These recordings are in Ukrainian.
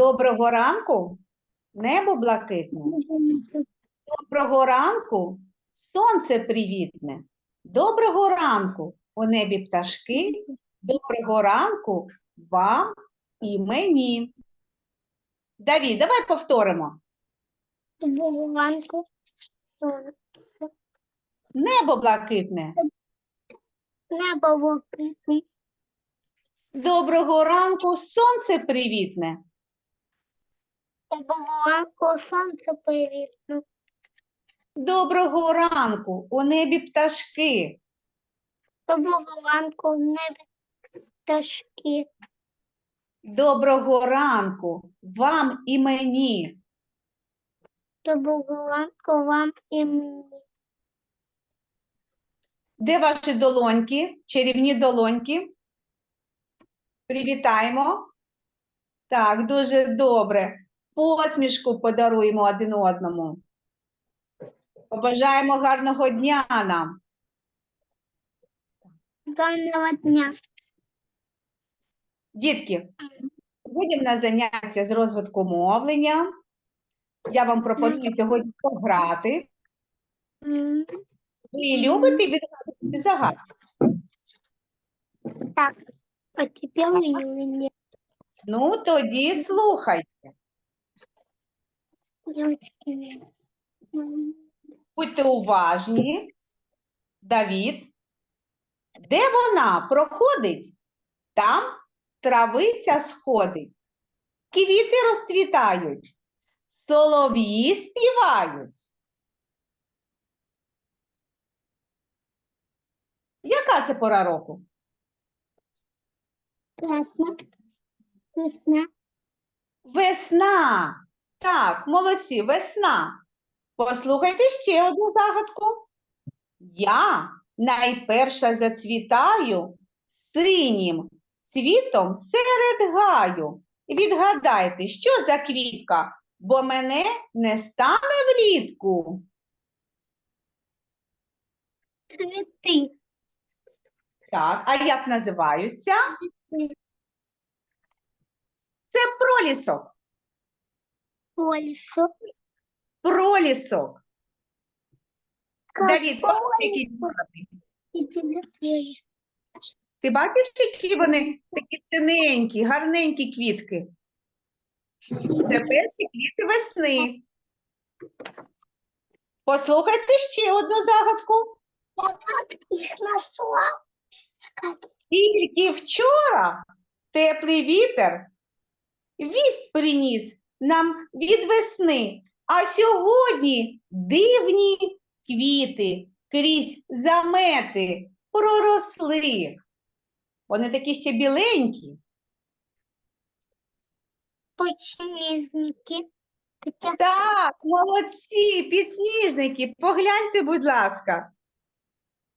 Доброго ранку, небо блакитне. Доброго ранку, сонце привітне. Доброго ранку, у небі пташки. Доброго ранку вам і мені. Давід, давай повторимо. Доброго ранку. Сонце. Небо блакитне. Небо блакитне. Доброго ранку, сонце привітне. Доброго ранку. Сонце привітно. Доброго ранку, у небі пташки. Доброго ранку. В небі пташки. Доброго ранку вам і мені. Доброго ранку вам і мені. Де ваші долоньки, чарівні долоньки? Привітаємо. Так, дуже добре. Посмішку подаруємо один одному. Побажаємо гарного дня нам. Гарного дня. Дітки, будемо на заняття з розвитку мовлення. Я вам пропоную сьогодні пограти. Ви любите відгадувати загадки? Так. А тепер мені. Ну, тоді слухайте. Девочки. Будьте уважні. Давід. Де вона проходить? Там травиця сходить. Квіти розцвітають. Солов'ї співають. Яка це пора року? Красно. Весна. Весна. Так, молодці, весна. Послухайте ще одну загадку. Я найперша зацвітаю синім цвітом серед гаю. Відгадайте, що за квітка, бо мене не стане влітку. Цветы. Так, а як називаються? Це пролісок. По лесу. Пролісок. Давід, бачиш, тебе твой. Ти бачиш, які вони такі синенькі, гарненькі квітки? Це перші квіти весни. Послухайте ще одну загадку. Тільки вчора теплий вітер вість приніс нам від весни, а сьогодні дивні квіти крізь замети проросли. Вони такі ще біленькі. подснежники. Так, молодці, підсніжники, погляньте, будь ласка,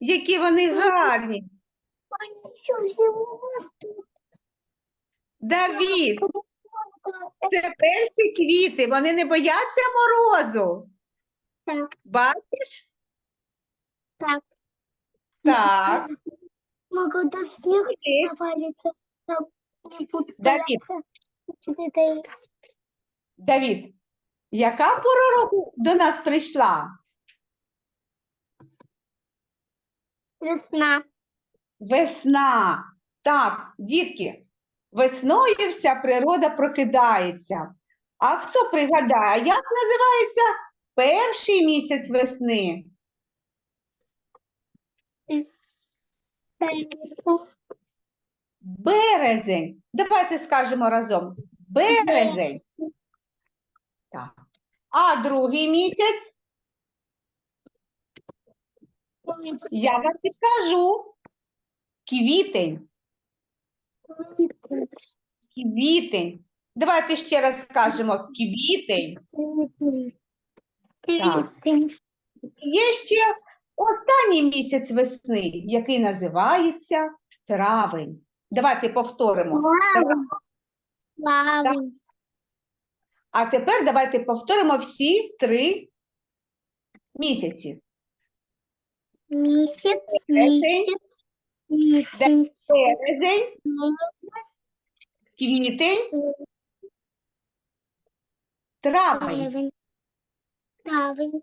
які вони гарні. они еще зиму Давід, це перші квіти, вони не бояться морозу. Так, Бачиш? так. Так. Могу до снега Окей. навалиться. там не буду Давид. бояться. Тебе дают. Давід, яка пора року до нас прийшла? Весна. Весна. Так, дітки, весною вся природа прокидається. А хто пригадає, як називається перший місяць весни? Березень. Давайте скажемо разом. Березень. Так. А другий місяць, я вам підкажу. Квітень. Квітень. Давайте ще раз скажемо квітень. Так. Є ще останній місяць весни, який називається травень. Давайте повторимо. А тепер давайте повторимо всі три місяці. Місяць, місяць, Де- місяць, Березень, квітень. Травень. Травень.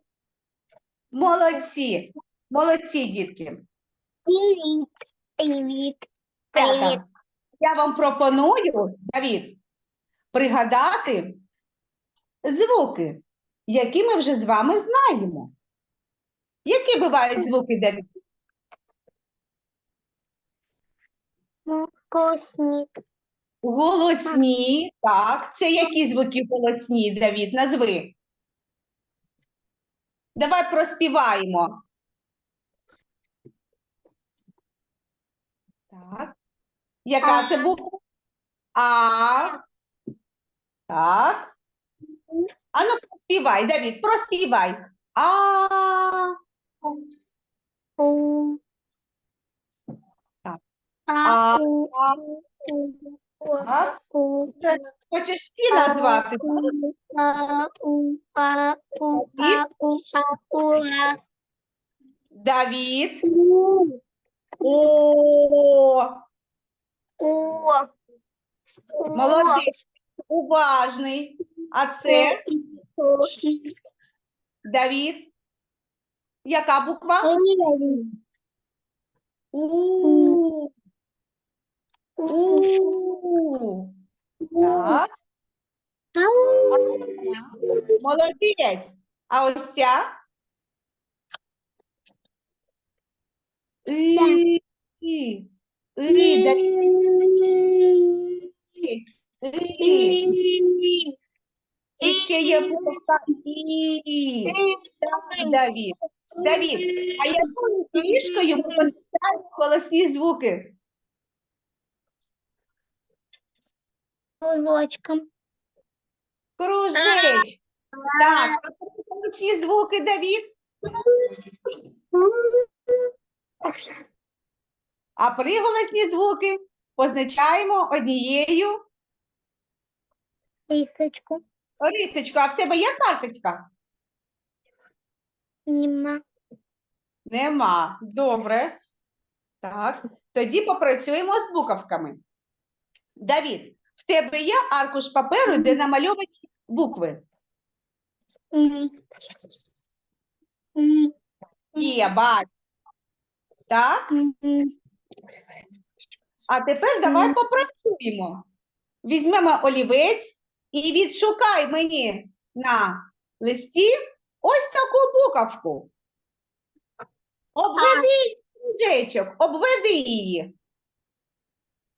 Молодці. Молодці, дітки. Привіт. Привіт. Привіт. Я вам пропоную, Давід, пригадати звуки, які ми вже з вами знаємо. Які бувають звуки, Давід? Вкусник. Голосні, так. Це які звуки голосні, Давід? Назви. Давай проспіваємо. Так. Яка це буква? А. Так. Ану, проспівай, Давід, проспівай. А. У. А. Так. Хочеш всі назвати? Давід. О. Молодець. Уважний. А це Давід. Яка буква? У. У. Так. Молодець. А ось ця? І. І. І. І. Ще є буква І. Так, Давід. Давід, а якою фішкою ми позначаємо голосні звуки? Ложком. Кружечки. Так, голосні звуки, Давід? А приголосні звуки позначаємо однією Рисочку. рисочкою. А в тебе є карточка? Нема. Нема. Добре. Так. Тоді попрацюємо з буковками. Давід, тебе є аркуш паперу, де намальовані букви? Є, бачу. Так. А тепер давай попрацюємо. Візьмемо олівець і відшукай мені на листі ось таку буковку. Обведи кружечок, обведи її.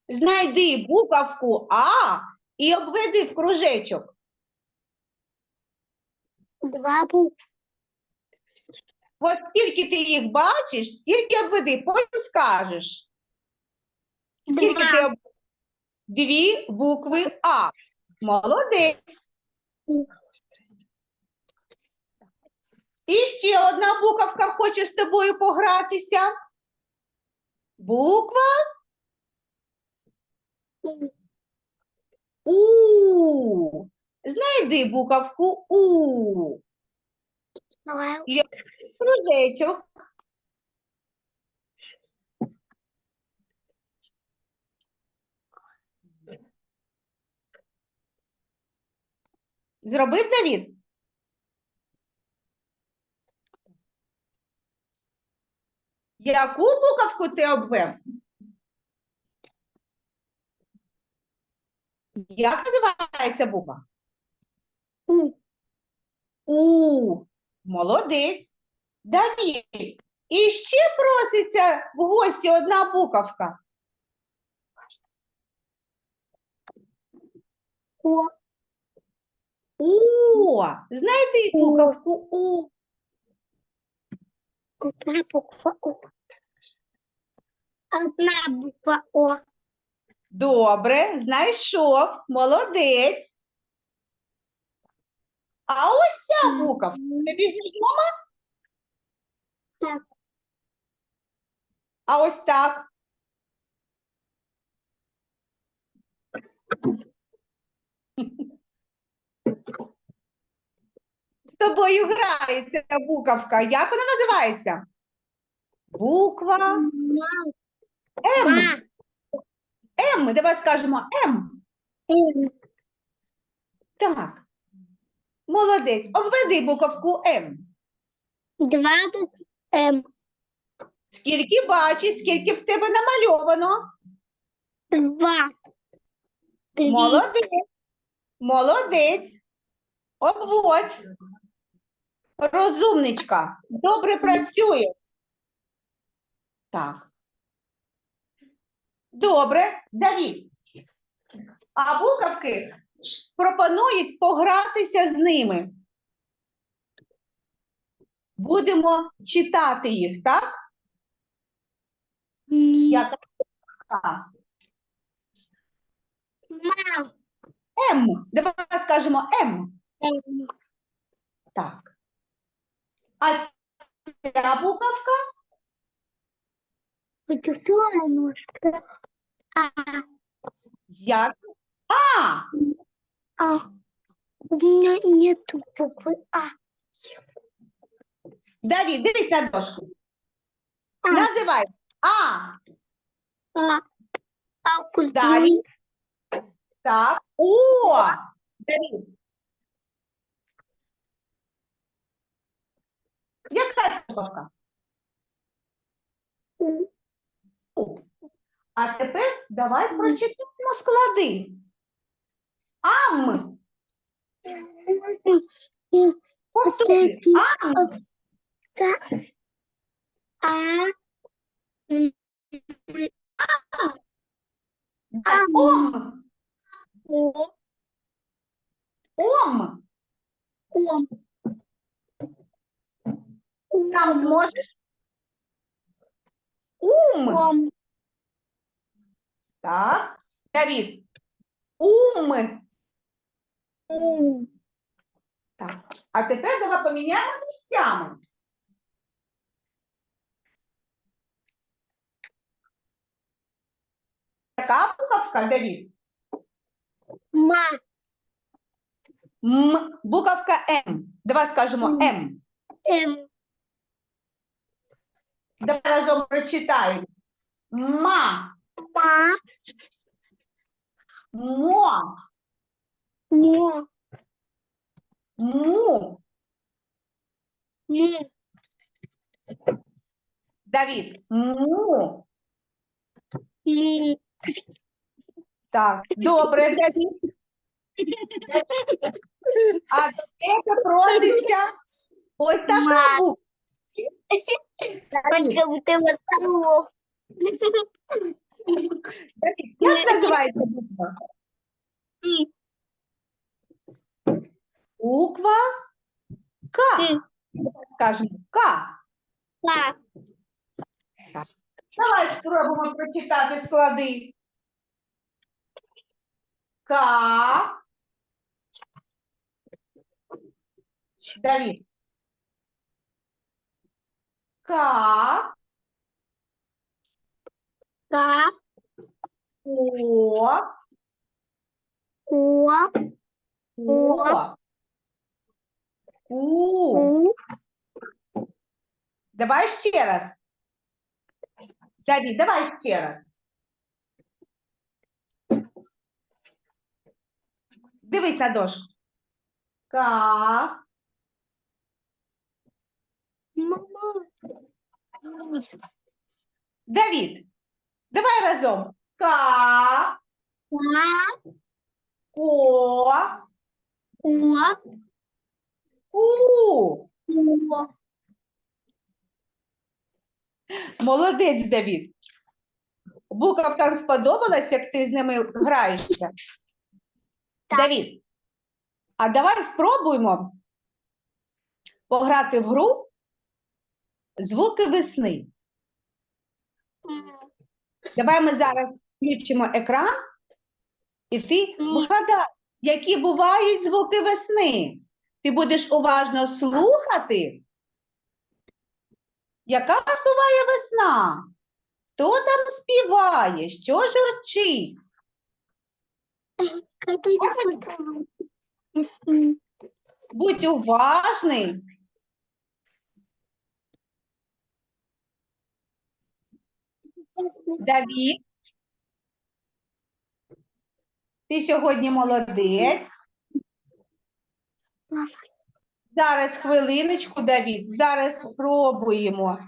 Знайди буковку А і обведи в кружечок. Два букви. От скільки ти їх бачиш, стільки обведи, потім скажеш. Скільки Два. ти об... Дві букви А. Молодець. І ще одна буковка хоче з тобою погратися. Буква У. Знайди буковку У. Кружечок. Зробив Давід? Яку буковку ти обвев? Як називається буква? У. У. Молодець. Давід. І ще проситься в гості одна буковка. О. У. Знайди буковку У. Одна буква О. Одна буква О. Добре, знайшов. Молодець. А ось ця буковка. Тобі знайома? Так. А ось так. З тобою грається буковка. Як вона називається? Буква М. Два. М. Давай скажемо М. М. Так. Молодець. Обведи буковку М. Два букви М. Скільки бачиш, скільки в тебе намальовано? Два. Три. Молодець. Молодець. Обводь. Розумничка. Добре працює. Так. Добре, Давід. А буковки пропонують погратися з ними. Будемо читати їх, так? Ні. Яка буковка? Ма. М. Давай скажемо М. М. Так. А ця буковка Почувствовала ножка. А. як? А. А. У меня нету буквы А. Давід, дивись на дошку. А. Називай. А. А. А? Далі. Так. О. Давід. Це буковка? У. У. А тепер давай прочитаємо склади. Ам. Повтори. Ам. Ам. Ом. Ом. Ом. Там зможеш? Ум. Ом. Так. Давід. Ум. Ум. Так. А тепер давай поміняємо місцями. Яка буковка, Давід? Ма. М. Буковка М. Давай скажемо М. М. М. Давай разом прочитаємо. Ма. Ма. Мо. Мо. Му. Му. Давід. Му. Му. Так. Добре, Давід. А тебе проситься ось така буква. Как будто вот того. Давід, Як називається буква? И. Буква К. И. Скажемо К. Ка. Давай спробуємо прочитати склади. К. Давід. К. Ка. О. О. О. У. Давай ще раз. Давід, давай ще раз. Дивись на дошку. К. Мама. Давід. Давай разом. Ка. Ко. О. У. О. Молодець, Давід. Буковкам сподобалось, як ти з ними граєшся? Так. Давід, а давай спробуємо пограти в гру звуки весни. Давай ми зараз включимо екран, і ти вгадай, які бувають звуки весни. Ти будеш уважно слухати, яка буває весна? Хто там співає? Що журчить? Будь уважний. Давід. Ти сьогодні молодець. Зараз хвилиночку, Давід. Зараз спробуємо.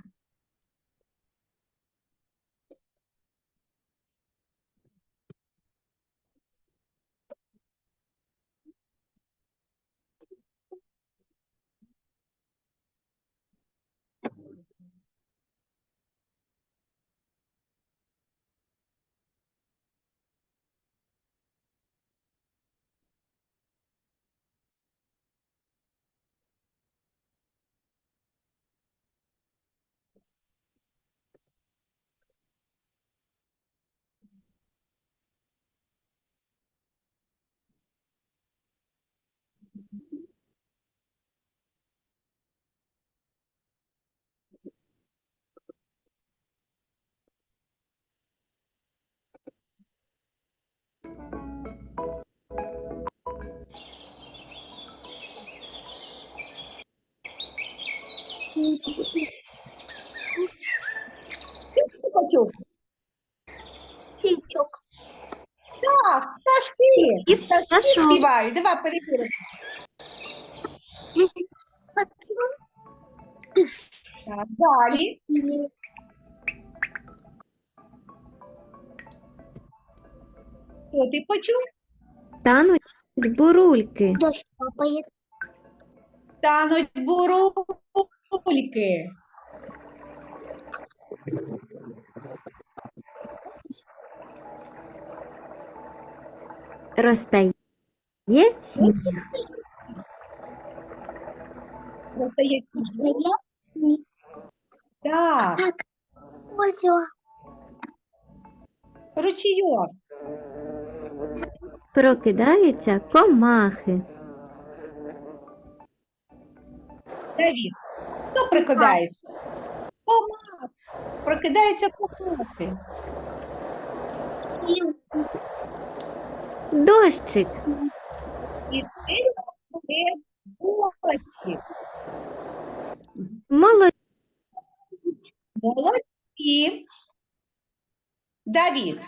Ти почув? Так, пташки. І Пташки співають. Давай перевіримо. Так, далі. Що ти почув? Тануть бурульки. Тануть бурульки. Розтає сніг. Сніг. Стоят. Так, Озеро. ручійок. Прокидаються комахи. Давід. Хто прикидається? Комах. Прокидаються комахи. Дощик. І ти буде гості. Молодь. Молодці. Давід.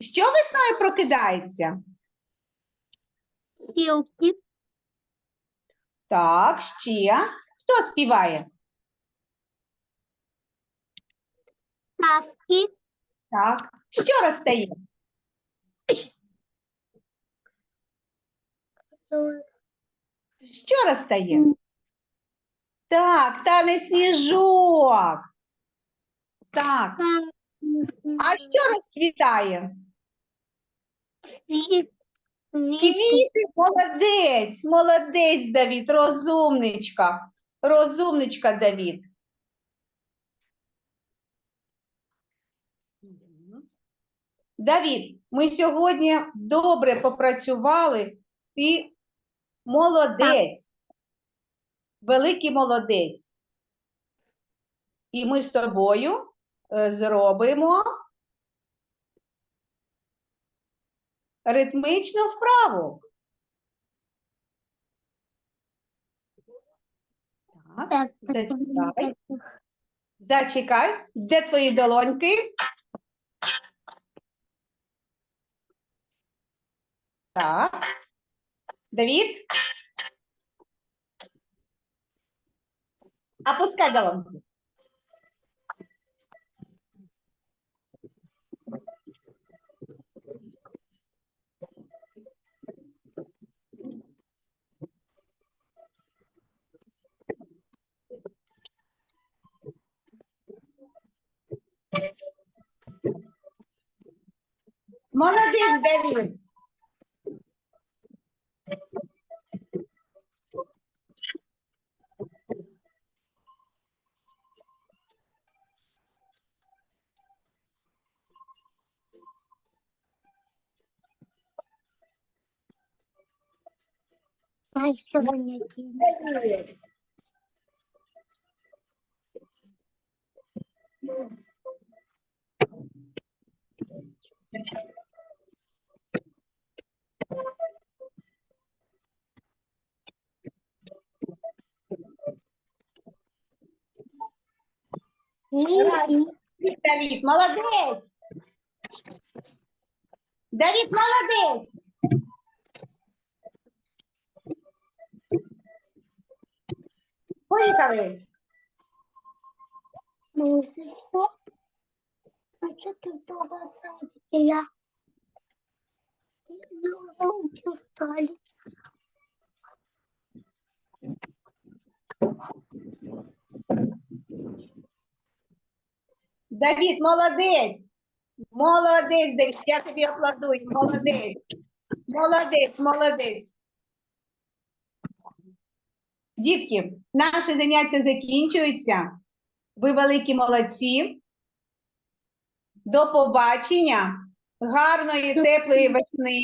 Що весною прокидається? Вилки. Так, ще. Хто співає? Таски. Так. Що розтає? Що розтає? Так, тане сніжок. Так. А що розцвітає? Цвет. Квіти, молодець, молодець, Давід, розумничка. Розумничка, Давід. Давід, ми сьогодні добре попрацювали. Ти молодець. Великий молодець. І ми з тобою е, зробимо ритмичну вправу. Так, зачекай. Зачекай. Де твої долоньки? Так. Давід? Опускай долоньки. Молодець, Давід. А еще занятия. Давід. И- Давід, молодець. Давід, молодець. Поїхали. Что? А уже устали. Давід, молодець. Молодець, Давід, я тобі аплодую. Молодець. Молодець, молодець. Дітки, наше заняття закінчується. Ви великі молодці. До побачення. Гарної, теплої весни.